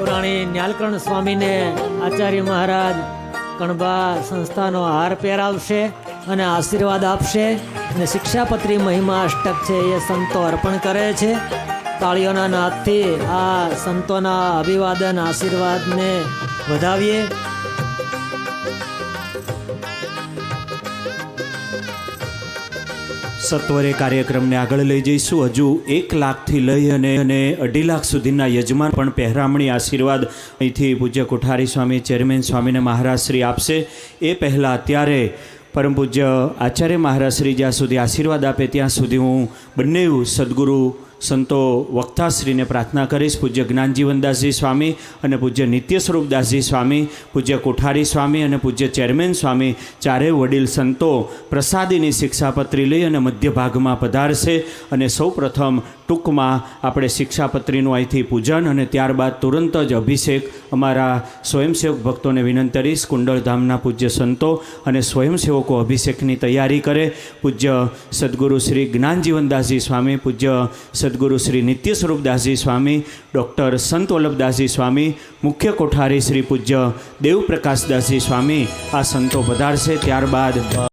પુરાણી ન્યાલકર્ણ સ્વામીને આચાર્ય મહારાજ કણબા સંસ્થાનો હાર પહેરાવશે અને આશીર્વાદ આપશે અને શિક્ષાપત્રી મહિમા અષ્ટક છે એ સંતો અર્પણ કરે છે. તાળીઓના નાદથી આ સંતોના અભિવાદન, આશીર્વાદને વધાવીએ. સત્વરે કાર્યક્રમને આગળ લઈ જઈશું. હજુ એક લાખથી લઈ અને અને અઢી લાખ સુધીના યજમાન પણ પહેરામણી આશીર્વાદ અહીંથી પૂજ્ય કોઠારી સ્વામી, ચેરમેન સ્વામીને મહારાજ શ્રી આપશે. એ પહેલાં અત્યારે પરમ પૂજ્ય આચાર્ય મહારાજ શ્રી જ્યાં સુધી આશીર્વાદ આપે ત્યાં સુધી હું બંને સદગુરુ સંતો વક્તાશ્રીને પ્રાર્થના કરીશ. પૂજ્ય જ્ઞાનજીવનદાસજી સ્વામી અને પૂજ્ય નિત્ય સ્વરૂપદાસજી સ્વામી, પૂજ્ય કોઠારી સ્વામી અને પૂજ્ય ચેરમેન સ્વામી ચારેય વડીલ સંતો પ્રસાદીની શિક્ષાપત્રી લઈ અને મધ્ય ભાગમાં પધારશે. અને સૌ પ્રથમ ટૂંકમાં આપણે શિક્ષાપત્રીનું અહીંથી પૂજન અને ત્યારબાદ તુરંત જ અભિષેક અમારા સ્વયંસેવક ભક્તોને વિનંતી કરીશ. કુંડળધામના પૂજ્ય સંતો અને સ્વયંસેવકો અભિષેકની તૈયારી કરે. પૂજ્ય સદગુરુ શ્રી જ્ઞાનજીવનદાસજી સ્વામી, પૂજ્ય સદગુરુ શ્રી નિત્ય સ્વરૂપદાસજી સ્વામી, ડૉક્ટર સંત વલ્લભદાસજી સ્વામી, મુખ્ય કોઠારી શ્રી પૂજ્ય દેવપ્રકાશદાસજી સ્વામી આ સંતો પધારશે ત્યારબાદ